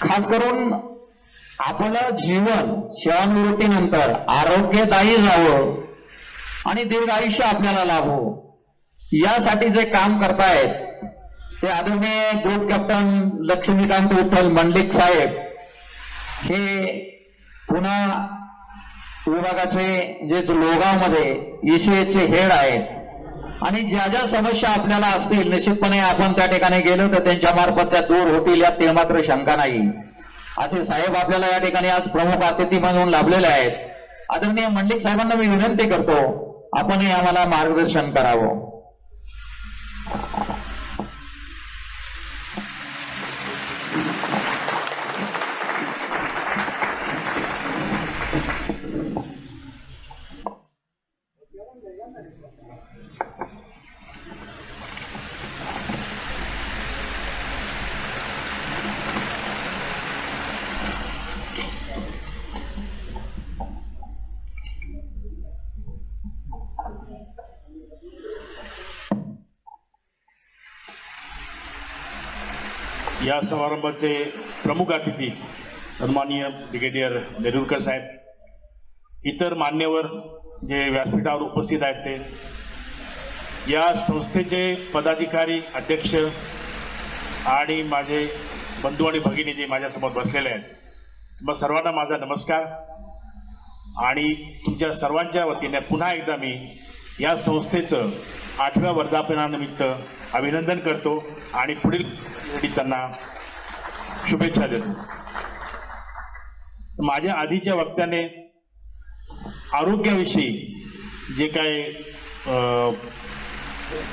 खास करून आपलं जीवन सेवानिवृत्तीनंतर आरोग्यदायी जावं आणि दीर्घ आयुष्य आपल्याला लाभो यासाठी जे काम करतायत ते आदरणीय ग्रुप कॅप्टन लक्ष्मीकांत विठ्ठल मंडलिक साहेब हे पुन्हा विभागाचे जे लोगावमध्ये ईसीएचे हेड आहेत आणि ज्या ज्या समस्या आपल्याला असतील निश्चितपणे आपण त्या ठिकाणी गेलो तर त्यांच्या मार्फत त्या दूर होतील यात ते मात्र शंका नाही. असे साहेब आपल्याला या ठिकाणी आज प्रमुख अतिथी म्हणून लाभलेले आहेत. आदरणीय मंडलिक साहेबांना मी विनंती करतो आपणही आम्हाला मार्गदर्शन करावं. या समारंभाचे प्रमुख अतिथी सन्माननीय ब्रिगेडियर नेरुरकर साहेब इतर मान्यवर जे व्यासपीठावर उपस्थित आहेत ते या संस्थेचे पदाधिकारी अध्यक्ष आणि माझे बंधू आणि भगिनी जे माझ्यासमोर बसलेले आहेत मग सर्वांना माझा नमस्कार. आणि तुमच्या सर्वांच्या वतीने पुन्हा एकदा मी या संस्थेचं आठव्या वर्धापनानिमित्त अभिनंदन करतो आणि पुढील पिढीत त्यांना शुभेच्छा देतो. माझ्या आधीच्या वक्त्याने आरोग्याविषयी जे काय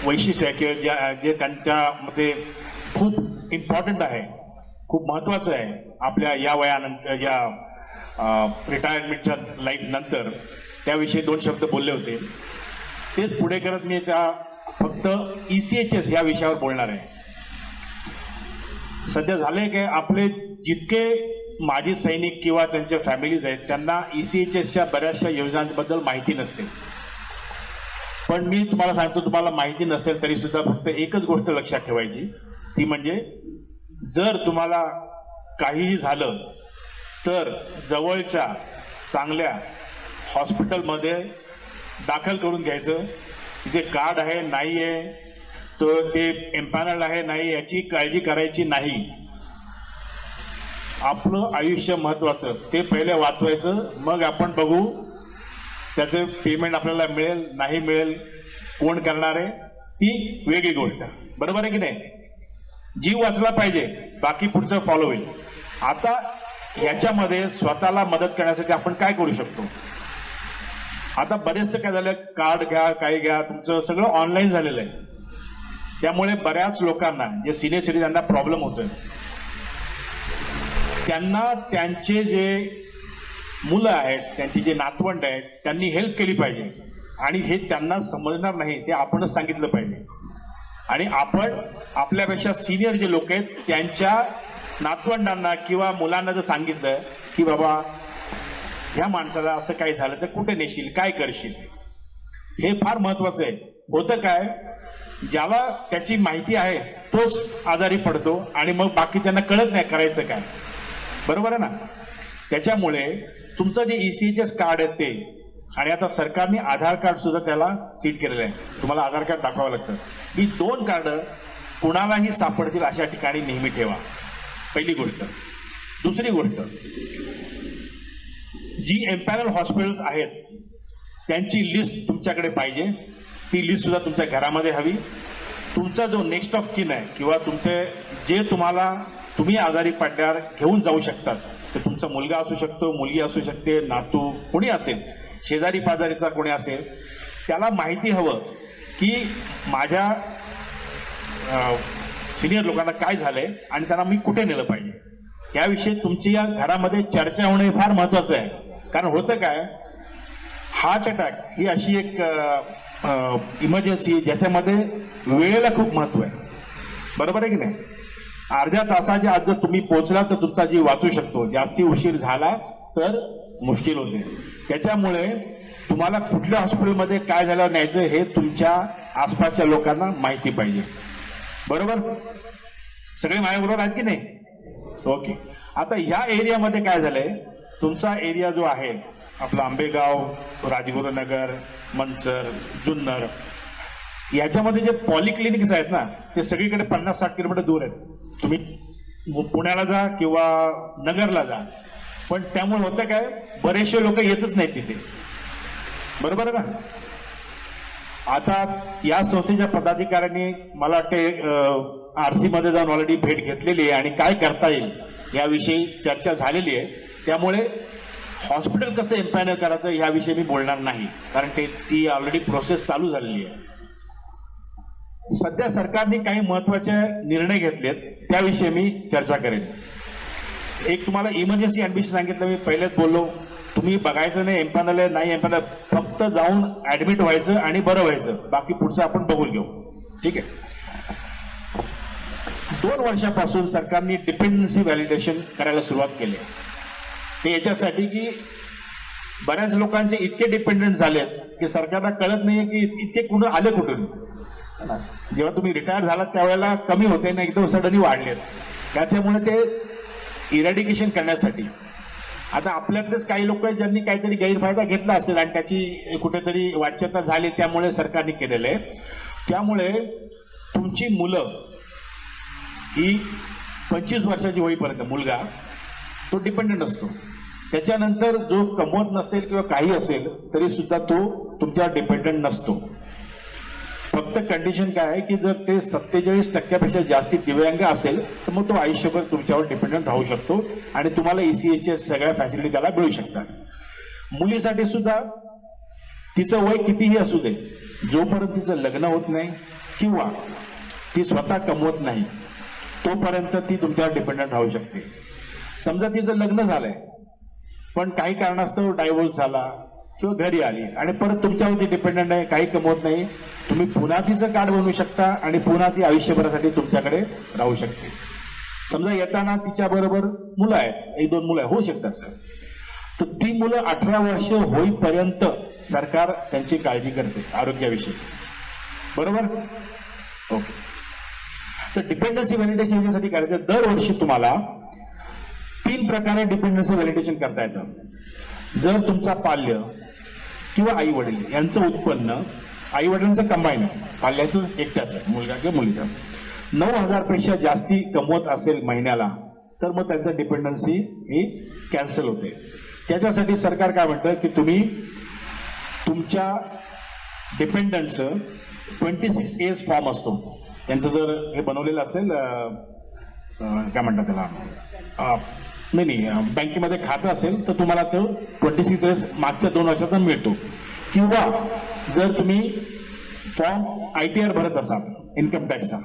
वैशिष्ट्य आहे किंवा ज्या जे त्यांच्यामध्ये खूप इम्पॉर्टंट आहे खूप महत्त्वाचं आहे आपल्या या वयानंतर या रिटायरमेंटच्या लाईफ नंतर त्याविषयी दोन शब्द बोलले होते. तेच पुढे करत मी त्या फक्त ई सी एच एस या विषयावर बोलणार आहे. सध्या झालंय की आपले जितके माजी सैनिक किंवा त्यांच्या फॅमिलीज आहेत त्यांना ई सी एच एसच्या बऱ्याचशा योजनांबद्दल माहिती नसते. पण मी तुम्हाला सांगतो तुम्हाला माहिती नसेल तरी सुद्धा फक्त एकच गोष्ट लक्षात ठेवायची. ती म्हणजे जर तुम्हाला काहीही झालं तर जवळच्या चांगल्या हॉस्पिटलमध्ये दाखल करून घ्यायचं. तिथे कार्ड आहे नाही आहे तर ते एम्पॅनल आहे नाही याची काळजी करायची नाही. आपलं आयुष्य महत्वाचं. ते पहिले वाचवायचं मग आपण बघू त्याचं पेमेंट आपल्याला मिळेल नाही मिळेल कोण करणार आहे ती वेगळी गोष्ट. बरोबर आहे की नाही? जीव वाचला पाहिजे बाकी पुढचं फॉलो होईल. आता ह्याच्यामध्ये स्वतःला मदत करण्यासाठी आपण काय करू शकतो? आता बरेचसं काय झालं कार्ड घ्या काही घ्या तुमचं सगळं ऑनलाईन झालेलं आहे. त्यामुळे बऱ्याच लोकांना जे सिनियर सिटीजनना प्रॉब्लेम होतोय. त्यांना त्यांचे जे मुलं आहेत त्यांची जे नातवंड आहेत त्यांनी हेल्प केली पाहिजे. आणि हे त्यांना समजणार नाही ते आपणच सांगितलं पाहिजे. आणि आपण आपल्यापेक्षा सिनियर जे लोक आहेत त्यांच्या नातवंडांना किंवा मुलांना जर सांगितलं की बाबा ह्या माणसाला असं काही झालं तर कुठे नेशील? काय करशील? हे फार महत्वाचं आहे. होतं काय? ज्याला त्याची माहिती आहे तोच आजारी पडतो आणि मग बाकीच्यांना कळत नाही करायचं काय. बरोबर आहे ना? त्याच्यामुळे तुमचं जे ई सी कार्ड आहे ते आणि आता सरकारने आधार कार्ड सुद्धा त्याला सीट केलेलं आहे. तुम्हाला आधार कार्ड दाखवावं लागतं. ही दोन कार्ड कुणालाही सापडतील अशा ठिकाणी नेहमी ठेवा. पहिली गोष्ट. दुसरी गोष्ट जी एम्पॅनल हॉस्पिटल्स आहेत त्यांची लिस्ट तुमच्याकडे पाहिजे. ती लिस्ट सुद्धा तुमच्या घरामध्ये हवी. तुमचा जो नेक्स्ट ऑफ किन आहे किंवा तुमचे जे तुम्हाला तुम्ही आजारी पडल्यावर घेऊन जाऊ शकतात ते तुमचा मुलगा असू शकतो मुलगी असू शकते नातू कोणी असेल शेजारी पाजारीचा कोणी असेल त्याला माहिती हवं की माझ्या सिनियर लोकांना काय झालंय आणि त्यांना मी कुठे नेलं पाहिजे. याविषयी तुमची या घरामध्ये चर्चा होणे हे फार महत्वाचं आहे. कारण होतं काय? हार्ट अटॅक ही अशी एक इमर्जन्सी ज्याच्यामध्ये वेळेला खूप महत्त्व आहे. बरोबर आहे की नाही? अर्ध्या तासाच्या आज जर तुम्ही पोहोचला तर तुमचा जीव वाचू शकतो. जास्ती उशीर झाला तर मुश्किल होते. त्याच्यामुळे तुम्हाला कुठल्या हॉस्पिटलमध्ये काय झालं न्यायचं हे तुमच्या आसपासच्या लोकांना माहिती पाहिजे. बरोबर? सगळे माझ्याबरोबर आहेत की नाही? ओके आता या एरियामध्ये काय झालंय? तुमचा एरिया जो आहे आपला आंबेगाव राजगुरुनगर मनसर जुन्नर याच्यामध्ये जे पॉलिक्लिनिक्स आहेत ना ते सगळीकडे पन्नास साठ किलोमीटर दूर आहेत. तुम्ही मु- पुण्याला जा किंवा नगरला जा. पण त्यामुळे होतं काय बरेचसे लोक येतच नाहीत तिथे. बरोबर ना? आता या संस्थेच्या पदाधिकाऱ्यांनी मला वाटते आरमध्ये जाऊन ऑलरेडी भेट घेतलेली आहे आणि काय करता येईल याविषयी चर्चा झालेली आहे. त्यामुळे हॉस्पिटल कसं एम्पॅनर करायचं याविषयी मी बोलणार नाही. कारण ते ती ऑलरेडी प्रोसेस चालू झालेली आहे. सध्या सरकारने काही महत्त्वाचे निर्णय घेतलेत त्याविषयी मी चर्चा करेन. एक तुम्हाला इमर्जन्सी ऍडमिशन सांगितलं मी पहिलेच बोललो. तुम्ही बघायचं नाही एम्पॅनल आहे नाही एम्पॅनल फक्त जाऊन ऍडमिट व्हायचं आणि बरं व्हायचं. बाकी पुढचं आपण बघून घेऊ. ठीक आहे? दोन वर्षापासून सरकारने डिपेंडन्सी व्हॅलिडेशन करायला सुरुवात केली. आहे. ते याच्यासाठी की बऱ्याच लोकांचे इतके डिपेंडंट झालेत की सरकारला कळत नाहीये की इतके कुठून आले कुठून. जेव्हा तुम्ही रिटायर झालात त्यावेळेला कमी होते ना एकदम सडनली वाढलेत. त्याच्यामुळे ते इरॅडिकेशन करण्यासाठी. आता आपल्यातलेच काही लोक ज्यांनी काहीतरी गैरफायदा घेतला असेल आणि त्याची कुठेतरी वाच्यता झाली त्यामुळे सरकारने केलेलं आहे. त्यामुळे तुमची मुलं ही पंचवीस वर्षाची होईपर्यंत मुलगा तो डिपेंडंट असतो. त्याच्यानंतर जो कमवत नसेल किंवा काही असेल तरी सुद्धा तो तुमच्यावर डिपेंडंट नसतो. फक्त कंडिशन काय आहे की जर ते सत्तेचाळीस टक्क्यापेक्षा जास्ती दिव्यांग असेल तर मग तो आयुष्यभर तुमच्यावर डिपेंडंट राहू शकतो आणि तुम्हाला E ईसीएसच्या सगळ्या फॅसिलिटी त्याला मिळू शकतात. मुलीसाठी सुद्धा तिचं वय कितीही असू दे जोपर्यंत तिचं लग्न होत नाही किंवा ती स्वतः कमवत नाही तोपर्यंत ती तुमच्यावर डिपेंडंट राहू शकते. समजा तिचं लग्न झालंय. पण काही कारणास्तव डायव्होर्स झाला किंवा घरी आली आणि परत तुमच्यावरती डिपेंडंट आहे काही कमवत नाही तुम्ही पुन्हा तिचं कार्ड बनवू शकता आणि पुन्हा ती आयुष्यभरासाठी तुमच्याकडे राहू शकते. समजा येताना तिच्या बरोबर मुलं आहेत एक दोन मुलं होऊ शकतात सर. तर ती मुलं अठरा वर्ष होईपर्यंत सरकार त्यांची काळजी करते आरोग्याविषयी. बरोबर? ओके. तर डिपेंडन्सी व्हॅलिडेशन याच्यासाठी करायचं दरवर्षी तुम्हाला तीन प्रकारे डिपेंडन्सी व्हॅलिडेशन करता येतं. जर तुमचा पाल्य किंवा आई वडील यांचं उत्पन्न आई वडिलांचं कंबाईन पाल्याचं एकट्याचं मुलगा किंवा मुलगा. नऊ हजारपेक्षा जास्ती कमवत असेल महिन्याला तर मग त्यांचं डिपेंडन्सी ही कॅन्सल होते. त्याच्यासाठी सरकार काय म्हणतं की तुम्ही तुमच्या डिपेंडंटचं ट्वेंटी सिक्स एज फॉर्म असतो. त्यांचं जर हे बनवलेलं असेल काय म्हणतात त्याला? नाही नाही बँकेमध्ये खातं असेल तर तुम्हाला तो ट्वेंटी सिक्स एस मागच्या दोन वर्षाचा मिळतो. किंवा जर तुम्ही फॉर्म आय टी आर भरत असाल इन्कम टॅक्सचा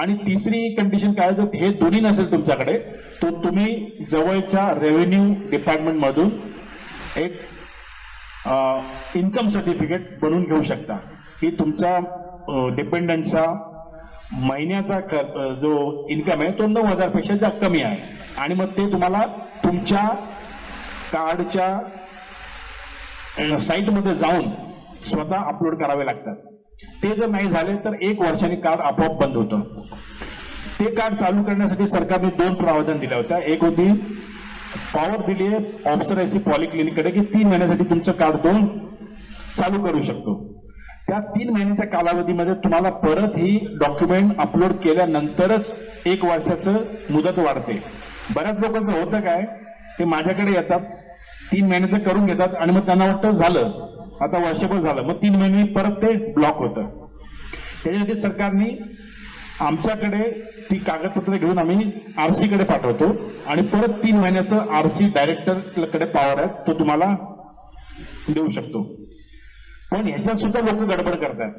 आणि तिसरी कंडिशन काय आहे, जर हे दोन्ही नसेल तुमच्याकडे तर तुम्ही जवळच्या रेव्हेन्यू डिपार्टमेंटमधून एक इन्कम सर्टिफिकेट बनवून घेऊ शकता. की तुमचा डिपेंडंटचा महिन्याचा खर्च जो इन्कम आहे तो नऊ हजारपेक्षा जास्त कमी आहे. आणि मग ते तुम्हाला तुमच्या कार्डच्या साईटमध्ये जाऊन स्वतः अपलोड करावे लागतात. ते जर नाही झाले तर एक वर्षाने कार्ड आपोआप बंद होतं. ते कार्ड चालू करण्यासाठी सरकारने दोन प्रावधान दिल्या होत्या. एक होती पॉवर दिली आहे ऑप्सरायसी पॉलिक्लिनिककडे की तीन महिन्यासाठी तुमचं कार्ड दोन चालू करू शकतो. त्या तीन महिन्याच्या कालावधीमध्ये तुम्हाला परत ही डॉक्युमेंट अपलोड केल्यानंतरच एक वर्षाचं मुदत वाढते. बऱ्याच लोकांचं होतं काय ते माझ्याकडे येतात तीन महिन्याचं करून घेतात आणि मग त्यांना वाटतं झालं. आता वर्षभर झालं. मग तीन महिने परत ते ब्लॉक होतं. त्याच्यासाठी सरकारने आमच्याकडे ती कागदपत्र घेऊन आम्ही आरसीकडे पाठवतो आणि परत तीन महिन्याचं आरसी डायरेक्टरकडे पॉवर आहे तो तुम्हाला देऊ शकतो. पण ह्याच्यात सुद्धा लोक गडबड करतात.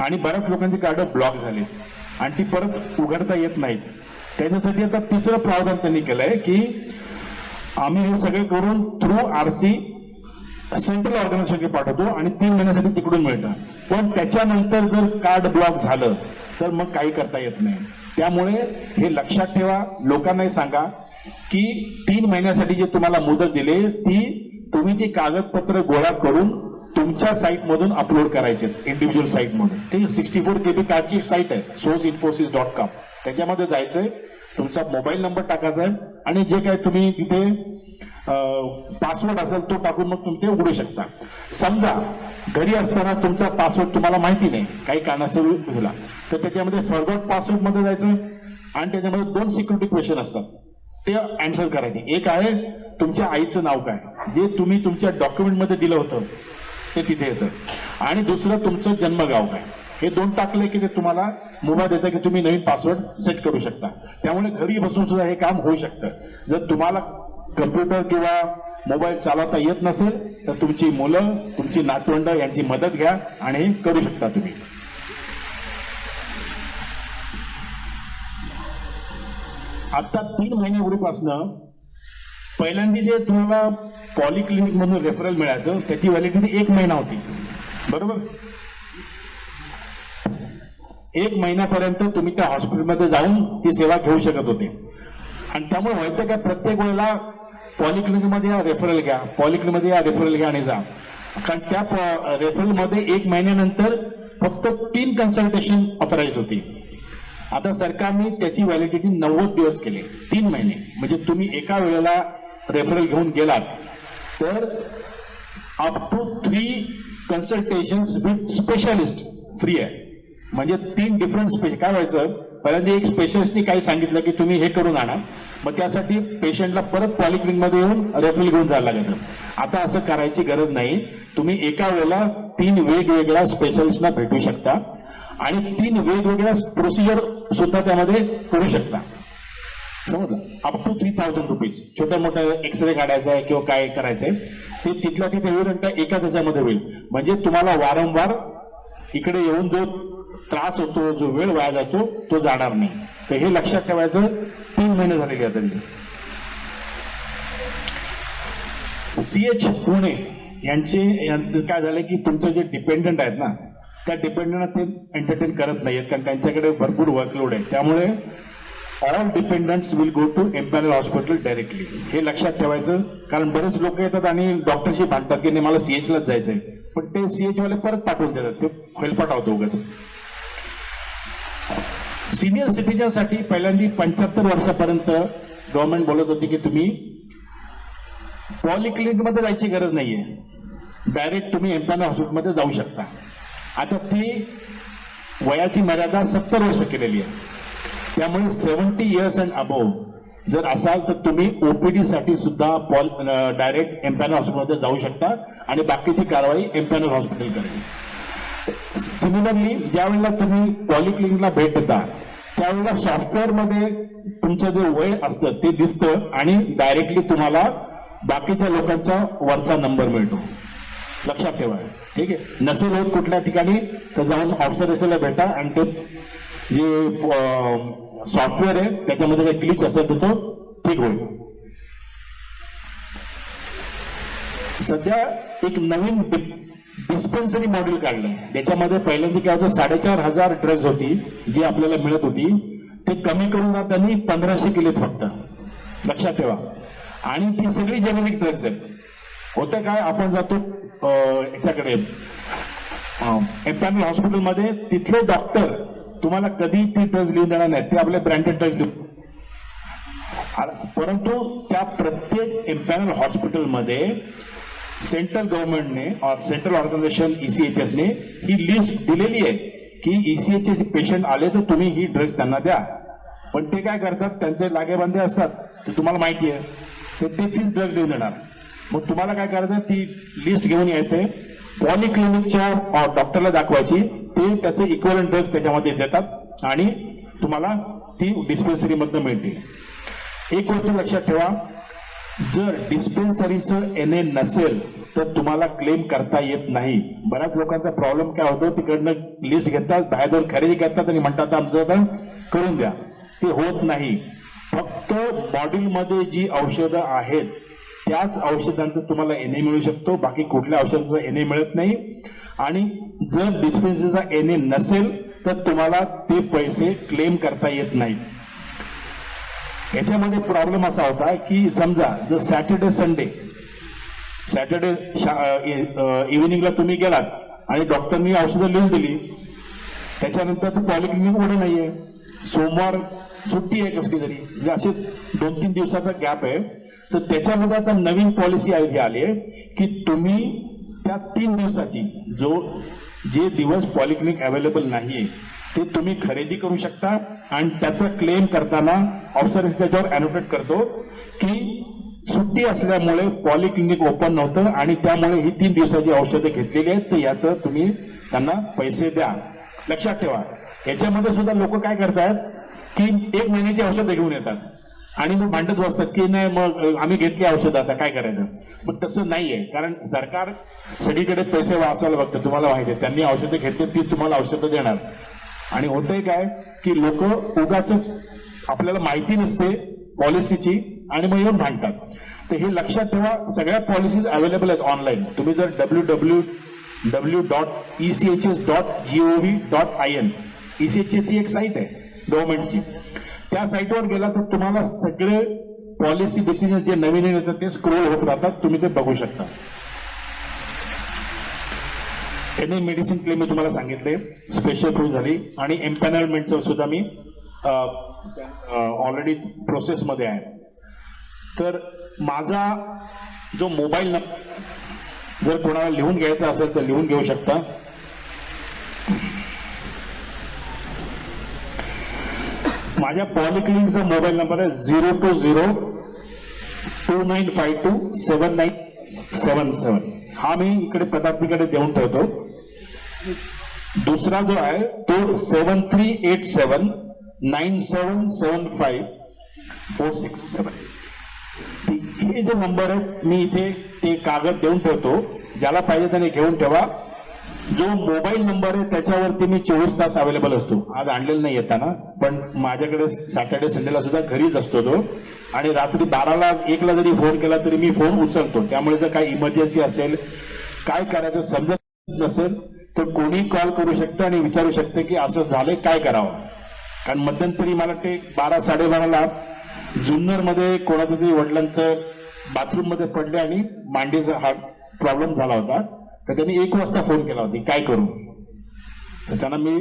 आणि बऱ्याच लोकांची कार्ड ब्लॉक झाली. आणि ती परत उघडता येत नाहीत. त्याच्यासाठी आता तिसरं प्रावधान त्यांनी केलंय की आम्ही हे सगळे करून थ्रू आरसी सेंट्रल ऑर्गनायझेशनकडे पाठवतो आणि तीन महिन्यासाठी तिकडून मिळतं. पण त्याच्यानंतर जर कार्ड ब्लॉक झालं तर मग काही करता येत नाही. त्यामुळे हे लक्षात ठेवा लोकांनाही सांगा की तीन महिन्यासाठी जे तुम्हाला मुदत दिली ती तुम्ही ती कागदपत्र गोळा करून तुमच्या साईट मधून अपलोड करायचे इंडिव्हिज्युअल साईट मधून. ठीक आहे सिक्स्टी फोर केबी कार्डची एक साईट आहे सोर्स इन्फोसिस डॉट कॉम त्याच्यामध्ये जायचंय तुमचा मोबाईल नंबर टाकायचा आहे आणि जे काय तुम्ही तिथे पासवर्ड असेल तो टाकून मग तुम्ही ते उघडू शकता. समजा घरी असताना तुमचा पासवर्ड तुम्हाला माहिती नाही काही कारणास्तव झाला तर त्याच्यामध्ये फॉरवर्ड पासवर्डमध्ये जायचं आणि त्याच्यामध्ये दोन सिक्युरिटी क्वेश्चन असतात. ते अँसर करायचे. एक आहे तुमच्या आईचं नाव काय? जे तुम्ही तुमच्या डॉक्युमेंटमध्ये दिलं होतं ते तिथे येतं. आणि दुसरं तुमचं जन्मगाव काय? हे दोन टाकले की ते तुम्हाला मुभा देतं की तुम्ही नवीन पासवर्ड सेट करू शकता. त्यामुळे घरी बसून सुद्धा हे काम होऊ शकतं. जर तुम्हाला कम्प्युटर किंवा मोबाईल चालवता येत नसेल तर तुमची मुलं तुमची नातवंड यांची मदत घ्या आणि हे करू शकता तुम्ही. आता तीन महिन्यापूर्वीपासनं पहिल्यांदा जे तुम्हाला पॉलिक्लिनिक मधून रेफरल मिळायचं त्याची व्हॅलिडिटी एक महिना होती. बरोबर? एक महिन्यापर्यंत तुम्ही त्या हॉस्पिटलमध्ये जाऊन ती सेवा घेऊ शकत होते. आणि त्यामुळे व्हायचं काय प्रत्येक वेळेला पॉलिक्लिनिकमध्ये या रेफरल घ्या पॉलिक्लिनिकमध्ये या रेफरल घ्या आणि जा. कारण त्या रेफरलमध्ये एक महिन्यानंतर फक्त तीन कन्सल्टेशन ऑथराइज होती. आता सरकारने त्याची व्हॅलिडिटी नव्वद दिवस केले तीन महिने. म्हणजे तुम्ही एका वेळेला रेफरल घेऊन गेलात तर up to three consultation with specialist free आहे. म्हणजे तीन डिफरंट स्पेशल काय व्हायचं? पहिल्यांदा एक स्पेशलिस्टनी काही सांगितलं की तुम्ही हे करून आणा. मग त्यासाठी पेशंटला परत पॉलिक्लिनिकमध्ये येऊन रेफरल घेऊन जायला लागायचं आता असं करायची गरज नाही. तुम्ही एका वेळेला तीन वेगवेगळ्या स्पेशलिस्टना भेटू शकता. आणि तीन वेगवेगळ्या प्रोसिजर सुद्धा त्यामध्ये करू शकता. समजलं? Up to three thousand rupees छोट्या मोठ्या एक्सरे काढायचा आहे किंवा काय करायचंय. ते तिथल्या तिथे होईल त्या एकाच त्याच्यामध्ये होईल. म्हणजे तुम्हाला वारंवार इकडे येऊन जो त्रास होतो जो वेळ वाया जातो तो जाणार नाही. तर हे लक्षात ठेवायचं तीन महिने झालेले आहेत सी सीएच पुणे यांचे यांचं काय झालं की तुमचं जे डिपेंडंट आहेत ना त्या डिपेंडंटना ते एंटरटेन करत नाहीत कारण त्यांच्याकडे भरपूर वर्कलोड आहे. त्यामुळे all dependents will go to empanel hospital directly हे लक्षात ठेवायचं कारण बरेच लोक येतात आणि डॉक्टरशी भांडतात की नाही मला सीएच लाच जायचंय. पण ते सीएच वाले परत पाठवून देतात ते फैलपाट होतो उगाच. सिनियर सिटीजनसाठी पहिल्यांदा पंच्याहत्तर वर्षापर्यंत गव्हर्नमेंट बोलत होती की तुम्ही पॉलिक्लिनिकमध्ये जायची गरज नाहीये. डायरेक्ट तुम्ही एम्पॅनल हॉस्पिटलमध्ये जाऊ शकता. आता ती वयाची मर्यादा सत्तर वर्ष केलेली आहे. त्यामुळे सेव्हन्टी इयर्स अँड अबोव जर असाल तर तुम्ही ओपीडीसाठी सुद्धा पॉल डायरेक्ट एम्पॅनल हॉस्पिटलमध्ये जाऊ शकता आणि बाकीची कारवाई एम्पॅनल हॉस्पिटल करेल. सिमिलरली ज्यावेळेला तुम्ही तुम्ही लिंकला भेट देता त्यावेळेला सॉफ्टवेअरमध्ये तुमचं जे वय असतं ते दिसतं आणि डायरेक्टली तुम्हाला बाकीच्या लोकांचा वरचा नंबर मिळतो. लक्षात ठेवा. ठीक आहे? नसेल होत कुठल्या ठिकाणी तर जाऊन ऑब्झर्वेशनला भेटा आणि ते जे सॉफ्टवेअर आहे त्याच्यामध्ये काही क्लिच असेल तर तो ठीक होईल. सध्या एक नवीन डिस्पेन्सरी मॉडेल काढलंय त्याच्यामध्ये पहिल्यांदा काय होतं साडेचार हजार ड्रग्ज होती जी आपल्याला मिळत होती. ते कमी करून त्यांनी पंधराशे केलेत फक्त. लक्षात ठेवा. आणि ती सगळी जेनेरिक ड्रग्ज आहेत. होतं काय आपण जातो याच्याकडे. एम्पॅनल हॉस्पिटलमध्ये तिथले डॉक्टर तुम्हाला कधी ती ड्रग्ज लिहून देणार नाहीत. ते आपले ब्रँडेड ड्रग्ज लिहून परंतु त्या प्रत्येक एम्पॅनल हॉस्पिटलमध्ये सेंट्रल गव्हर्नमेंटने और सेंट्रल ऑर्गनायझेशन ईसीएचएस ने ही लिस्ट दिलेली आहे की ईसीएचएस पेशंट आले तर तुम्ही ही ड्रग्ज त्यांना द्या. पण ते काय करतात? त्यांचे लागेबांधे असतात. ते तुम्हाला माहिती आहे. तर ते तीच ड्रग्ज देऊन देणार. मग तुम्हाला काय करायचं ती लिस्ट घेऊन यायचंय पॉलिक्लिनिकच्या डॉक्टरला दाखवायची. ते त्याचे इक्वल ड्रग्ज त्याच्यामध्ये देतात आणि तुम्हाला ती डिस्पेन्सरीमधनं मिळते. एक गोष्ट लक्षात ठेवा. जर डिस्पेन्सरीचं एन ए नसेल तर तुम्हाला क्लेम करता येत नाही. बऱ्याच लोकांचा प्रॉब्लेम काय होतो? तिकडनं लिस्ट घेतात बाहेर जाऊन खरेदी करतात आणि म्हणतात आमचं आता करून द्या. ते होत नाही. फक्त बॉडीमध्ये जी औषधं आहेत त्याच औषधांचं तुम्हाला एन ए मिळू शकतो. बाकी कुठल्या औषधांचं एन ए मिळत नाही. आणि जर डिस्पेन्सरीचा एन ए नसेल तर तुम्हाला ते पैसे क्लेम करता येत नाहीत. याच्यामध्ये प्रॉब्लेम असा होता की समजा जर सॅटर्डे संडे सॅटर्डे इव्हिनिंगला तुम्ही गेलात आणि डॉक्टरनी औषधं लिहून दिली त्याच्यानंतर तो पॉलिक्लिनिक उघडं नाहीये. सोमवार सुट्टी आहे कसली तरी. म्हणजे असे दोन तीन दिवसाचा गॅप आहे. तर त्याच्यामध्ये आता नवीन पॉलिसी आहे आली आहे की तुम्ही त्या तीन दिवसाची जो जे दिवस पॉलिक्लिनिक अवेलेबल नाहीये ते तुम्ही खरेदी करू शकता. आणि त्याचा क्लेम करताना ऑफिसर त्याच्यावर अॅनोटेट करतो की सुट्टी असल्यामुळे पॉलिक्लिनिक ओपन नव्हतं आणि त्यामुळे ही तीन दिवसाची औषधं घेतलेली आहेत. तर याचं तुम्ही त्यांना पैसे द्या. लक्षात ठेवा. याच्यामध्ये सुद्धा लोक काय करतात की एक महिन्याची औषधं घेऊन येतात. आणि मग भांडत बसतात की नाही मग आम्ही घेतली औषधं आता काय करायचं? पण तसं नाहीये. कारण सरकार सगळीकडे पैसे वाचवायला बघतं. तुम्हाला माहिती आहे त्यांनी औषधं घेतली तीच तुम्हाला औषधं देणार. आणि होतंय काय की लोक उगाच आपल्याला माहिती नसते पॉलिसीची आणि मग येऊन भांडतात. तर हे लक्षात ठेवा सगळ्या पॉलिसीज अवेलेबल आहेत ऑनलाईन तुम्ही जर W W W dot E C H S dot G O V dot I N E C H S ही एक साईट आहे गव्हर्नमेंटची त्या साईटवर गेला तर तुम्हाला सगळे पॉलिसी डिसिजन जे नवीन येतात ते स्क्रोल होत राहतात तुम्ही ते बघू शकता. एन ए मेडिसिन क्लेम मी तुम्हाला सांगितले. स्पेशल फूड झाली. आणि एम्पॅनलमेंटचं सुद्धा मी ऑलरेडी प्रोसेसमध्ये आहे. तर माझा जो मोबाईल नंबर जर कोणाला लिहून घ्यायचा असेल तर लिहून घेऊ शकता. माझ्या पॉलिक्लिनिकचा मोबाईल नंबर आहे zero two zero two nine five two seven nine seven seven हा मी इकडे पदार्थीकडे देऊन ठेवतो. दुसरा जो आहे तो seven three eight seven nine seven seven five four six seven हे जे नंबर आहेत मी इथे ते कागद देऊन ठेवतो. ज्याला पाहिजे त्याने घेऊन ठेवा. जो मोबाईल नंबर आहे त्याच्यावरती मी चोवीस तास अवेलेबल असतो. आज आणलेला नाही येताना पण माझ्याकडे सॅटर्डे संडेला सुद्धा घरीच असतो तो. आणि रात्री बाराला एकला जरी फोन केला तरी मी फोन उचलतो. त्यामुळे जर काही इमर्जन्सी असेल काय करायचं समजत नसेल तर कोणी कॉल करू शकतं आणि विचारू शकतं की असं झालंय काय करावं? कारण मध्यंतरी मला वाटते बारा साडेबाराला जुन्नरमध्ये कोणाचं तरी वडिलांचं बाथरूममध्ये पडले आणि मांडीचा हा प्रॉब्लेम झाला होता. तर त्यांनी एक वाजता फोन केला होता काय करू? तर त्यांना मी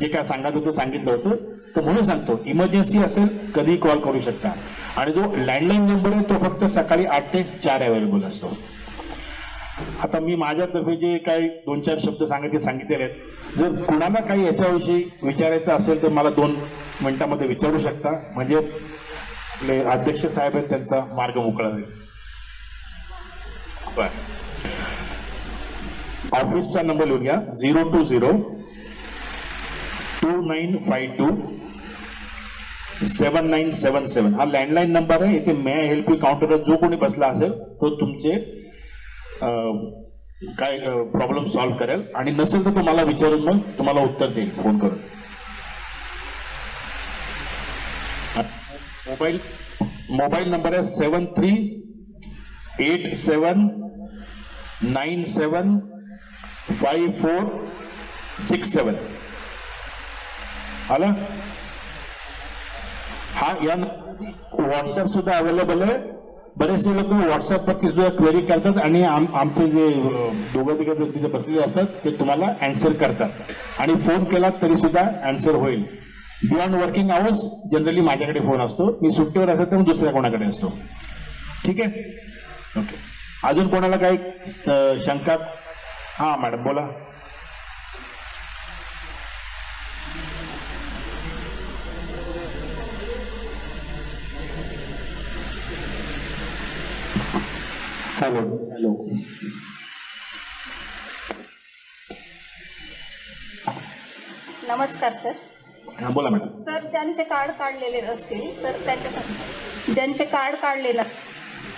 जे काय सांगत होतं सांगितलं होतं. तर म्हणून सांगतो इमर्जन्सी असेल कधी कॉल करू शकता. आणि जो लँडलाईन नंबर आहे तो फक्त सकाळी आठ ते चार अवेलेबल असतो. आता मी माझ्यातर्फे जे काही दोन चार शब्द सांगायचे सांगितलेले आहेत. जर कुणाला काही याच्याविषयी विचारायचं असेल तर मला दोन मिनिटांमध्ये विचारू शकता. म्हणजे आपले अध्यक्ष साहेब आहेत त्यांचा मार्ग मोकळा होईल. ऑफिसचा नंबर लिहून घ्या. Zero two zero two nine five two seven nine seven seven. हा लँडलाईन नंबर आहे. इथे मे हेल्प यू काउंटरवर जो कोणी बसला असेल तो तुमचे काय प्रॉब्लेम सॉल्व्ह करेल. आणि नसेल तर तुम्हाला विचारून मग तुम्हाला उत्तर देईल. फोन करून. मोबाईल मोबाईल नंबर आहे seven three eight seven nine seven five four six seven आला? हा या व्हॉट्सअप सुद्धा अवेलेबल आहे. बरेचसे लोक व्हॉट्सअपवरती सुद्धा क्वेरी करतात आणि आम- आमचे जे दोघं तिघं तिथे बसलेले असतात ते तुम्हाला अँसर करतात. आणि फोन केला तरी सुद्धा अँसर होईल. बियॉन्ड वर्किंग आवर्स जनरली माझ्याकडे फोन असतो. मी सुट्टीवर असेल तर दुसऱ्या कोणाकडे असतो. ठीक आहे? ओके अजून कोणाला काही शंका? हा मॅडम बोला. हॅलो नमस्कार सर. हा बोला मॅडम. सर ज्यांचे कार्ड काढलेले असतील तर त्यांच्यासाठी. ज्यांचे कार्ड काढले ना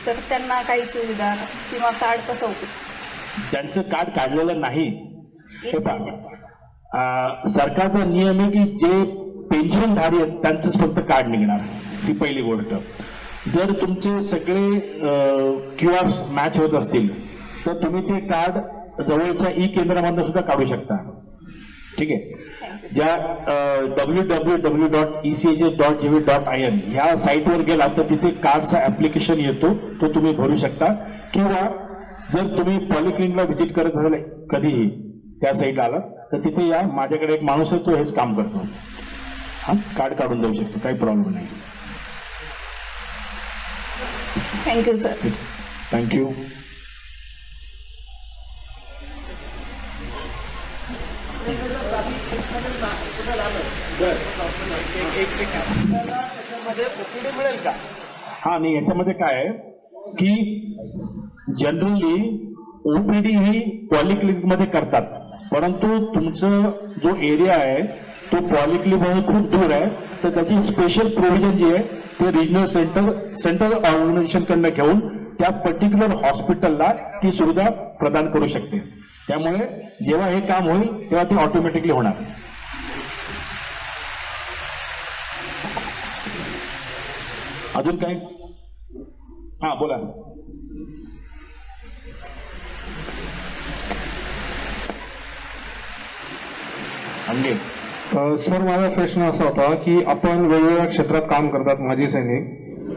तर त्यांना काही सुविधा किंवा कार्ड कसं उपयोग ज्यांचं कार्ड काढलेलं नाही हे पहा. सरकारचा नियम आहे की जे पेन्शनधारी आहेत त्यांचंच फक्त कार्ड निघणार ही पहिली गोष्ट. जर तुमचे सगळे क्यू आर मॅच होत असतील तर तुम्ही ते कार्ड जवळच्या ई केंद्रामधून सुद्धा काढू शकता. ठीक आहे? ज्या W W W dot E C H S dot G V dot I N साईटवर गेला तर तिथे कार्डचा ऍप्लिकेशन येतो तो तुम्ही भरू शकता. किंवा जर तुम्ही पॉलिक्लिनिकला व्हिजिट करत असाल कधीही त्या साईटला आला तर तिथे या माझ्याकडे एक माणूस आहे तो हेच काम करतो. हा कार्ड काढून देऊ शकतो काही प्रॉब्लेम नाही. थँक्यू सर थँक्यू हा नाही याच्यामध्ये काय आहे की जनरली ओपीडी ही पॉलिक्लिनिकमध्ये करतात. परंतु तुमचं जो एरिया आहे तो पॉलिक्लिनिक म्हणून खूप दूर आहे. तर त्याची स्पेशल प्रोव्हिजन जी आहे ते रिजनल सेंटर सेंट्रल ऑर्गनायझेशनकडनं घेऊन त्या पर्टिक्युलर हॉस्पिटलला ती सुविधा प्रदान करू शकते. त्यामुळे जेव्हा हे काम होईल तेव्हा ती ऑटोमॅटिकली होणार. अजून काय? हा बोला. अंगे सर माझा प्रश्न असा होता की आपण वेगवेगळ्या क्षेत्रात काम करतात माजी सैनिक.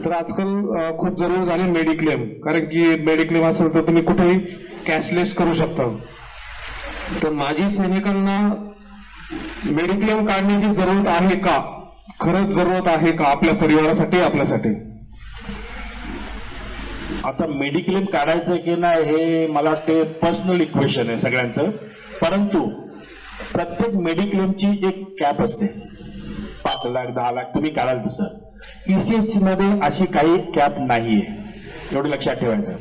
तर आजकाल खूप जरूर झाले मेडिक्लेम कारण की मेडिक्लेम असेल तर तुम्ही कुठेही कॅशलेस करू शकता. तर माजी सैनिकांना मेडिक्लेम काढण्याची जरूरत आहे का? खरंच जरूरत आहे का आपल्या परिवारासाठी आपल्यासाठी? आता मेडिक्लेम काढायचं की नाही हे मला वाटते पर्सनल इक्वेशन आहे सगळ्यांचं. परंतु प्रत्येक मेडिक्लेमची एक कॅप असते. पाच लाख दहा लाख तुम्ही काढाल तसं. ईसीएच मध्ये अशी काही कॅप नाहीये. एवढं लक्षात ठेवायचं.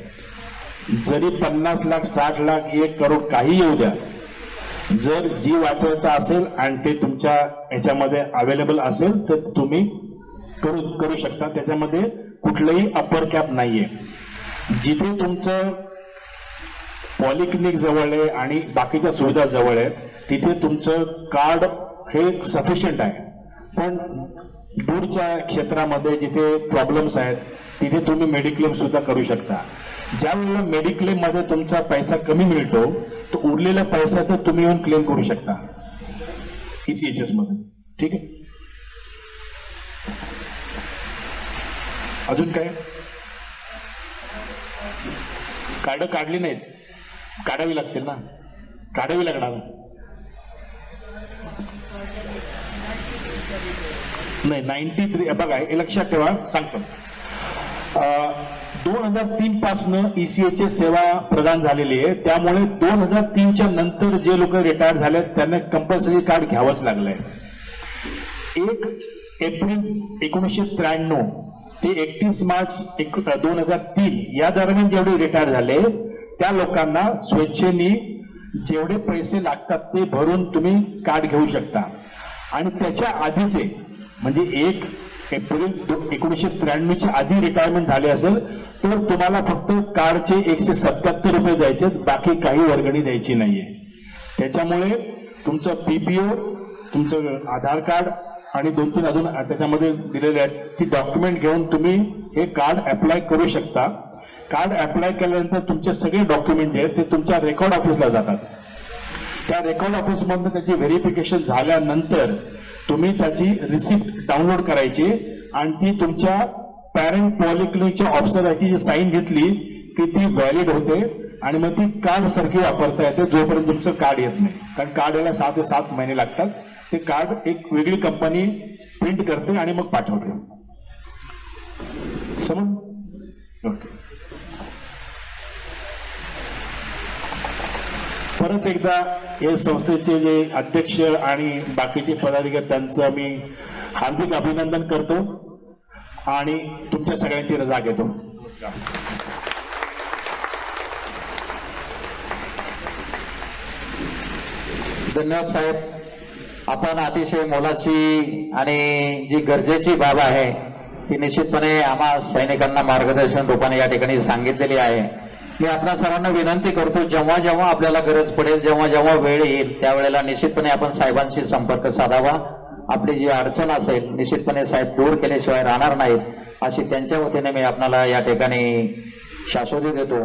जरी पन्नास लाख साठ लाख एक करोड काही येऊ द्या जर जी वाचवायचा असेल आणि ते तुमच्या ह्याच्यामध्ये अवेलेबल असेल तर तुम्ही करू करू शकता. त्याच्यामध्ये कुठलंही अपर कॅप नाहीये. जिथे तुमचं पॉलिक्लिनिक जवळ आहे आणि बाकीच्या सुविधा जवळ आहेत तिथे तुमचं कार्ड हे सफिशियंट आहे. पण दूरच्या क्षेत्रामध्ये जिथे प्रॉब्लेम्स आहेत तिथे तुम्ही मेडिक्लेम सुद्धा करू शकता. ज्या वेळेला मेडिक्लेममध्ये तुमचा पैसा कमी मिळतो तो उरलेल्या पैशाचं तुम्ही येऊन क्लेम करू शकता. ईसीएचएसमध्ये. ठीक आहे? अजून काय? कार्ड काढली नाहीत. काढावी लागतील ना. काढावी लागणार. नाही नाईन्टी थ्री बघा हे लक्षात ठेवा सांगतो. दोन हजार तीन पासनं ईसीएचे सेवा प्रदान झालेली आहे. त्यामुळे दोन हजार तीनच्या नंतर जे लोक रिटायर झाले त्यांना कंपल्सरी कार्ड घ्यावंच लागलंय. एक एप्रिल एकोणीसशे त्र्याण्णव ते एकतीस मार्च एक दोन हजार तीन या दरम्यान जेवढे रिटायर झाले त्या लोकांना स्वेच्छेने जेवढे पैसे लागतात ते भरून तुम्ही कार्ड घेऊ शकता. आणि त्याच्या आधीचे म्हणजे एक एप्रिल एकोणीसशे त्र्याण्णवच्या आधी रिटायरमेंट झाले असेल तर तुम्हाला फक्त कार्डचे एकशे सत्याहत्तर रुपये द्यायचे बाकी काही वर्गणी द्यायची नाहीये. त्याच्यामुळे तुमचं पीपीओ तुमचं आधार कार्ड आणि दोन तीन अजून त्याच्यामध्ये दिलेले आहेत ती डॉक्युमेंट घेऊन तुम्ही हे कार्ड अप्लाय करू शकता. कार्ड अप्लाय केल्यानंतर तुमचे सगळे डॉक्युमेंट आहेत ते तुमच्या रेकॉर्ड ऑफिसला जातात. त्या रेकॉर्ड ऑफिसमधून त्याची व्हेरिफिकेशन झाल्यानंतर तुम्ही त्याची रिसिप्ट डाउनलोड करायची आणि ती तुमच्या पॅरेंट पॉलिक्लिनिकच्या ऑफिसराची जी साईन घेतली की ती व्हॅलिड होते आणि मग ती कार्ड सारखी वापरता येते जोपर्यंत तुमचं कार्ड येत नाही. कारण कार्ड यायला सहा ते सात महिने लागतात. ते कार्ड एक वेगळी कंपनी प्रिंट करते आणि मग पाठवते. समज ओके परत एकदा या संस्थेचे जे अध्यक्ष आणि बाकीचे पदाधिकारी त्यांचं मी हार्दिक अभिनंदन करतो आणि तुमच्या सगळ्यांची रजा घेतो. धन्यवाद साहेब. आपण अतिशय मोलाची आणि जी गरजेची बाब आहे ती निश्चितपणे आम्हा सैनिकांना मार्गदर्शन रूपाने या ठिकाणी सांगितलेली आहे. मी आपल्या सर्वांना विनंती करतो जेव्हा जेव्हा आपल्याला गरज पडेल जेव्हा जेव्हा वेळ येईल त्यावेळेला निश्चितपणे आपण साहेबांशी संपर्क साधावा. आपली जी अडचण असेल निश्चितपणे साहेब दूर केल्याशिवाय राहणार नाहीत अशी त्यांच्या वतीने मी आपल्याला या ठिकाणी शाश्वती देतो.